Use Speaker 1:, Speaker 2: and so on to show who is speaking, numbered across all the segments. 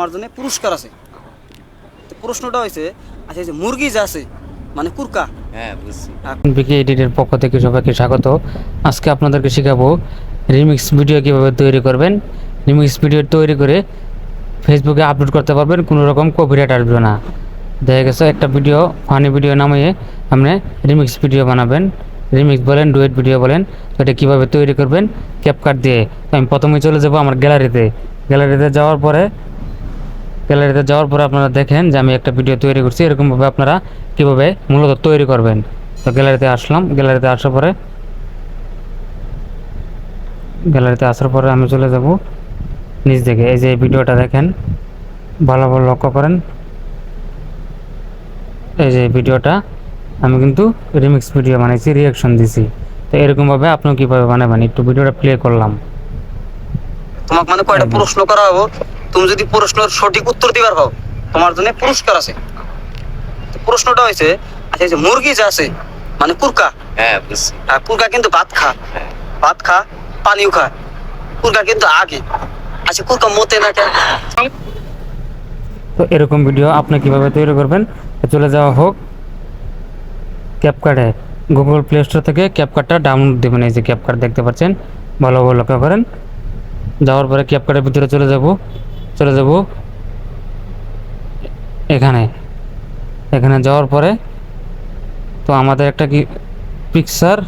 Speaker 1: আমার জন্য পুরস্কার আছে। প্রশ্নটা হয়েছে আচ্ছা যে মুরগি যে আছে মানে কুরকা।
Speaker 2: হ্যাঁ বুঝছি।
Speaker 3: বিকে এডিটের পক্ষ থেকে সবাইকে স্বাগত। আজকে আপনাদেরকে শেখাবো রিমিক্স ভিডিও কীভাবে তৈরি করবেন। রিমিক্স ভিডিও তৈরি করে ফেসবুকে আপলোড করতে পারবেন কোনো রকম কপিরাইট আসবে না। দেখা গেছে একটা ভিডিও ফানি ভিডিও নামিয়ে আপনি রিমিক্স ভিডিও বানাবেন। রিমিক্স বলেন ডুয়েট ভিডিও বলেন এটা কীভাবে তৈরি করবেন ক্যাপকাট দিয়ে। আমি প্রথমে চলে যাব আমার গ্যালারিতে। গ্যালারিতে যাওয়ার পরে গ্যালারিতে যাওয়ার পরে আপনারা দেখেন যে আমি একটা ভিডিও তৈরি করছি। এরকমভাবে আপনারা কীভাবে মূলত তৈরি করবেন। তো গ্যালারিতে আসলাম। গ্যালারিতে আসার পরে গ্যালারিতে আসার পরে আমি চলে যাব নিচ দিকে। এই যে ভিডিওটা দেখেন ভালো ভালো লক্ষ্য করেন। এই যে ভিডিওটা আমি কিন্তু রিমিক্স ভিডিও বানাইছি রিয়াকশন দিছি। তো এরকমভাবে আপনিও কীভাবে বানাবেন? একটু ভিডিওটা প্লে করলাম।
Speaker 1: তোমাকে মানে কয়টা প্রশ্ন করা হব? তুমি যদি প্রশ্নের সঠিক উত্তর দিবার হও তোমার জন্য পুরস্কার আছে। প্রশ্নটা হয়েছে আচ্ছা যে মুরগি যে আছে মানে কুরকা।
Speaker 2: হ্যাঁ
Speaker 1: কুরকা কিন্তু ভাত খা।
Speaker 2: হ্যাঁ।
Speaker 1: ভাত খা পানিও খা। কুরকা কিন্তু আগে। আচ্ছা কুরকা মতে না কেন?
Speaker 3: তো এরকম ভিডিও আপনি কীভাবে তৈরি করবেন? চলে যাওয়া হোক। ক্যাপকার্টে গুগল প্লে স্টোর থেকে ক্যাপকার্টটা ডাউনলোড দেবেন। এই যে ক্যাপকার্ট দেখতে পাচ্ছেন ভালোভাবে লক্ষ্য করেন। যাওয়ার পরে ক্যাপকার্টের ভিতরে চলে যাব। চলে যাব এখানে। এখানে যাওয়ার পরে তো আমাদের একটা কি পিকচার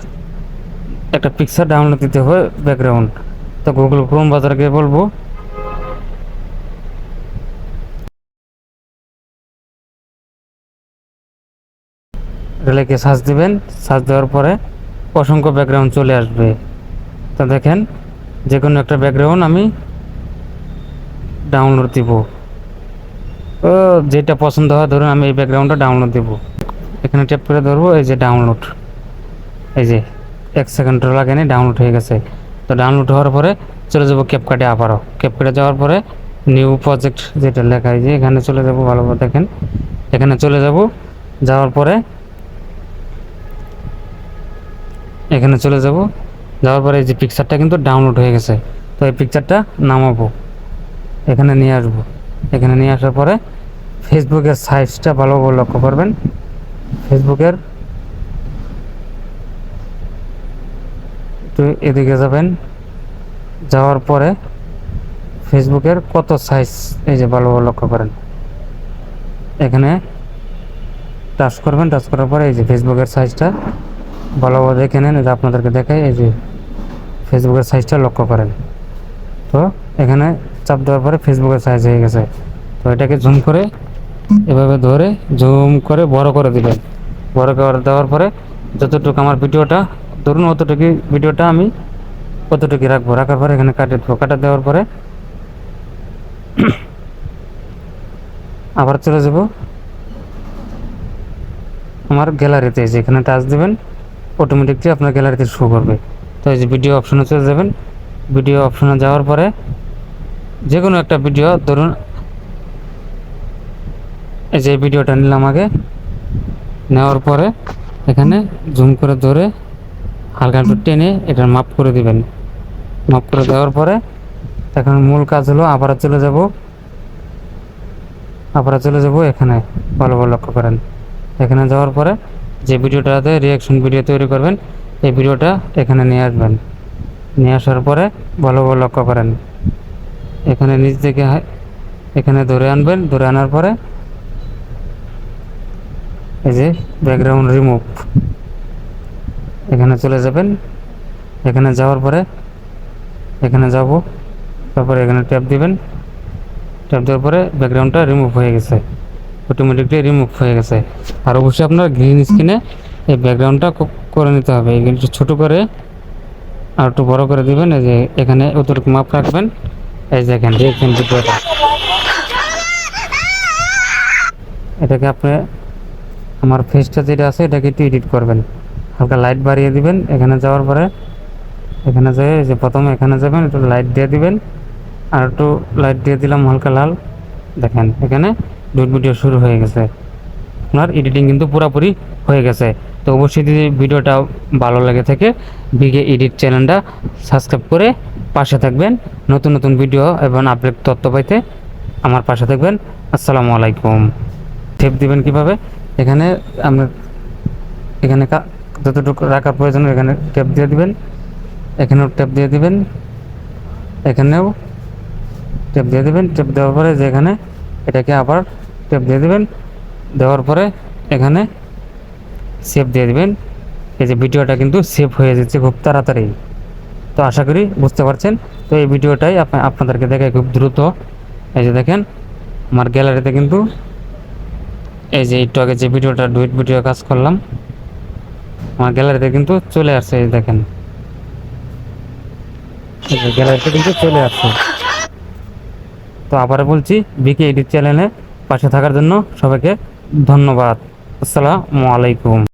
Speaker 3: একটা পিকচার ডাউনলোড দিতে হয় ব্যাকগ্রাউন্ড তো গুগল ক্রোম বাজারকে বলব। রেলেকে সার্চ দিবেন। সার্চ দেওয়ার পরে অসংখ্য ব্যাকগ্রাউন্ড চলে আসবে। তো দেখেন যে কোনো একটা ব্যাকগ্রাউন্ড আমি ডাউনলোড দিব। যেটা পছন্দ হয় ধরুন আমি এই ব্যাকগ্রাউন্ডটা ডাউনলোড দেব। এখানে ট্যাপ করে ধরবো, এই যে ডাউনলোড এই যে এক সেকেন্ড লাগে নি ডাউনলোড হয়ে গেছে। তো ডাউনলোড হওয়ার পরে চলে যাব ক্যাপকাটে আবারও। ক্যাপকাটে যাওয়ার পরে নিউ প্রজেক্ট যেটা লেখা আছে এখানে চলে যাব ভালোভাবে দেখেন। এখানে চলে যাব, যাওয়ার পরে এখানে চলে যাব। যাওয়ার পরে এই যে পিকচারটা কিন্তু ডাউনলোড হয়ে গেছে। তো এই পিকচারটা নামাবো। এখানে নিয়ে আসব। এখানে নিয়ে আসার পরে ফেসবুকের সাইজটা ভালোভাবে লক্ষ্য করবেন। ফেসবুকের একটু এদিকে যাবেন। যাওয়ার পরে ফেসবুকের কত সাইজ এই যে ভালোভাবে লক্ষ্য করেন। এখানে টাচ করবেন টাচ করার পরে এই যে ফেসবুকের সাইজটা ভালোভাবে দেখে নেন। যে আপনাদেরকে দেখাই, এই যে ফেসবুকের সাইজটা লক্ষ্য করেন। তো এখানে চাপ দেওয়ার পরে ফেসবুকের সাইজ হয়ে গেছে। তো এটাকে জুম করে এভাবে ধরে জুম করে বড় করে দিবেন। বড় করে দেওয়ার পরে যতটুকু আমার ভিডিওটা, ধরুন অতটুকু ভিডিওটা আমি কতটুকু রাখব। রাখার পরে এখানে কাটে দেবো কাটা দেওয়ার পরে আবার চলে যাব। আমার গ্যালারিতে যেখানে টাচ দেবেন অটোমেটিকলি আপনার গ্যালারিতে শো করবে। তো এই যে ভিডিও অপশনে চলে যাবেন। ভিডিও অপশনে যাওয়ার পরে যে কোনো একটা ভিডিও ধরুন, এই যে ভিডিওটা নিলাম আগে, নেওয়ার পরে এখানে জুম করে ধরে হালকা একটু টেনে এটার মাপ করে দিবেন। মাপ করে দেওয়ার পরে এখন মূল কাজ হলো আবার চলে যাব আবার চলে যাব এখানে, ভালো ভালো লক্ষ্য করেন। এখানে যাওয়ার পরে যে ভিডিওটাতে রিয়াকশন ভিডিও তৈরি করবেন, এই ভিডিওটা এখানে নিয়ে আসবেন। নিয়ে আসার পরে ভালো ভালো লক্ষ্য করেন। এখানে নিচ থেকে এখানে ধরে আনবেন, ধরে আনার পরে এই যে ব্যাকগ্রাউন্ড রিমুভ এখানে চলে যাবেন। এখানে যাওয়ার পরে এখানে যাব, তারপরে এখানে ট্যাপ দিবেন। ট্যাপ দেওয়ার পরে ব্যাকগ্রাউন্ডটা রিমুভ হয়ে গেছে। অটোমেটিকলি রিমুভ হয়ে গেছে। আর অবশ্যই আপনার গ্রিন স্ক্রিনে এই ব্যাকগ্রাউন্ডটা করে নিতে হবে। একটু ছোটো করে আর একটু বড় করে দিবেন। এই যে এখানে অতটুকু মাপ রাখবেন। এই যে এখানে দেখছেন ভিডিওটা এটাকে আপনি আমার ফেসটা যেটা আছে, এটাকে একটু এডিট করবেন। হালকা লাইট বাড়িয়ে দিবেন, এখানে যাওয়ার পরে এখানে যেয়ে যে প্রথমে এখানে যাবেন, একটু লাইট দিয়ে দিবেন। আর একটু লাইট দিয়ে দিলাম হালকা লাল। দেখেন, এখানে ডুট ভিডিও শুরু হয়ে গেছে। আপনার এডিটিং কিন্তু পুরোপুরি হয়ে গেছে। তো অবশ্যই যদি ভিডিওটা ভালো লাগে থাকে বিগে এডিট চ্যানেলটা সাবস্ক্রাইব করে পাশে থাকবেন। নতুন নতুন ভিডিও এবং আপডেট তথ্য পাইতে আমার পাশে থাকবেন। আসসালামু আলাইকুম। টেপ দিবেন কীভাবে? এখানে আপনার এখানে যতটুকু রাখার প্রয়োজন, এখানে টেপ দিয়ে দিবেন। এখানেও টেপ দিয়ে দিবেন। এখানেও টেপ দিয়ে দিবেন। টেপ দেওয়ার পরে যে এখানে এটাকে আবার টেপ দিয়ে দিবেন। দেওয়ার পরে এখানে সেভ দিয়ে দিবেন। এই যে ভিডিওটা কিন্তু সেভ হয়ে যাচ্ছে খুব তাড়াতাড়ি। তো আশা করি বুঝতে পারছেন। তো এই ভিডিওটাই আপনা- আপনাদেরকে দেখে খুব দ্রুত। এই যে দেখেন, আমার গ্যালারিতে কিন্তু এই যে একটু আগে যে ভিডিওটা ডুইট ভিডিও কাজ করলাম, আমার গ্যালারিতে কিন্তু চলে আসছে, এই দেখেন। গ্যালারিতে কিন্তু চলে আসছে। তো আবার বলছি বিকে এডিট চ্যানেলে পাশে থাকার জন্য সবাইকে ধন্যবাদ। আসসালামু আলাইকুম।